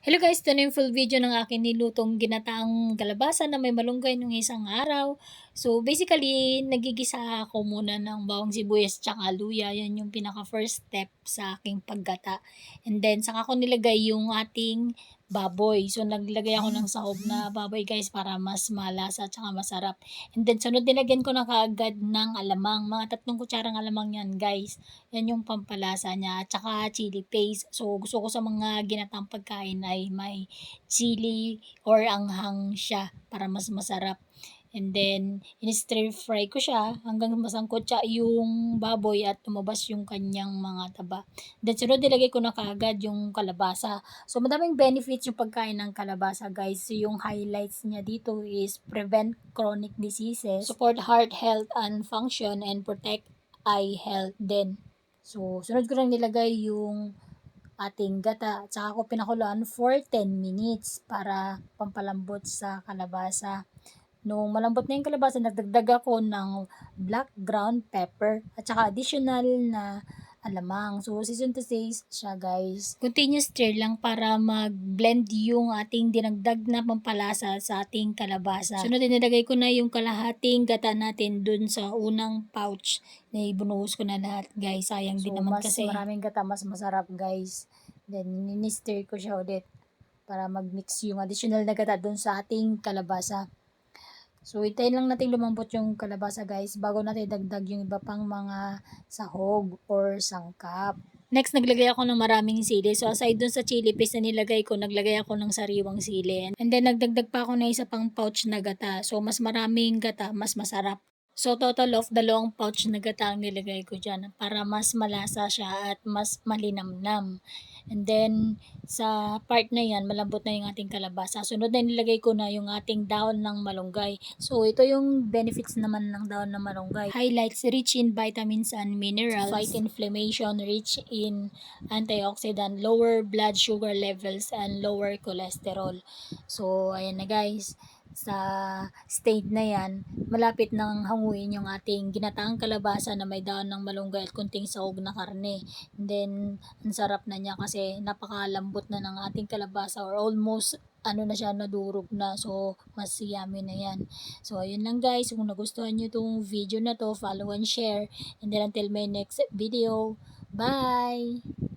Hello guys, ito na yung full video ng akin nilutong ginataang kalabasa na may malunggay nung isang araw. So basically, nagigisa ako muna ng bawang sibuyas tsaka luya. Yan yung pinaka first step sa aking paggata. And then, saka ko nilagay yung ating baboy. So naglagay ako ng sahog na baboy guys para mas malasa tsaka masarap. And then, sunod nilagyan ko na kaagad ng alamang. Mga tatlong kutsarang alamang yan guys. Yan yung pampalasa niya. Tsaka chili paste. So gusto ko sa mga ginatang pagkain ay may chili or anghang siya para mas masarap. And then, in-stir fry ko siya hanggang masangkot siya yung baboy at tumabas yung kanyang mga taba. Then, sunod nilagay ko na kaagad yung kalabasa. So, madaming benefits yung pagkain ng kalabasa, guys. So, yung highlights niya dito is prevent chronic diseases, support heart health and function, and protect eye health din. So, sunod ko lang nilagay yung ating gata at saka ko pinakuloan for 10 minutes para pampalambot sa kalabasa. Nung malambot na yung kalabasa, nagdagdag ako ng black ground pepper at saka additional na alamang. So, season to taste siya, guys. Continuous stir lang para mag-blend yung ating dinagdag na pampalasa sa ating kalabasa. Sunod, nilagay ko na yung kalahating gata natin dun sa unang pouch na ibunuhos ko na lahat, guys. Sayang din So, naman mas kasi. maraming gata, mas masarap guys. Then, ni-stir ko siya ulit para mag-mix yung additional na gata dun sa ating kalabasa. So, itayin lang natin lumambot yung kalabasa guys bago natin dagdag yung iba pang mga sahog or sangkap. Next, naglagay ako ng maraming sili. So, aside dun sa chili paste na nilagay ko, naglagay ako ng sariwang sili. And then, nagdagdag pa ako na isa pang pouch na gata. So, mas maraming gata, mas masarap. So, total of dalawang pouch na gata ang nilagay ko dyan para mas malasa siya at mas malinamnam. And then, sa part na yan, malambot na yung ating kalabasa. Sunod na nilagay ko na yung ating daon ng malunggay. So, ito yung benefits naman ng daon ng malunggay. Highlights, rich in vitamins and minerals, fight inflammation, rich in antioxidant, lower blood sugar levels, and lower cholesterol. So, ayan na guys sa state na yan, malapit nang hanguin yung ating ginataang kalabasa na may daon ng malunggay at kunting sahog na karne. And then, ang sarap na niya kasi napakalambot na ng ating kalabasa or almost ano na siya, nadurog na. So, mas yummy na yan. So, ayun lang guys. Kung nagustuhan nyo itong video na to, follow and share. And then until my next video, bye!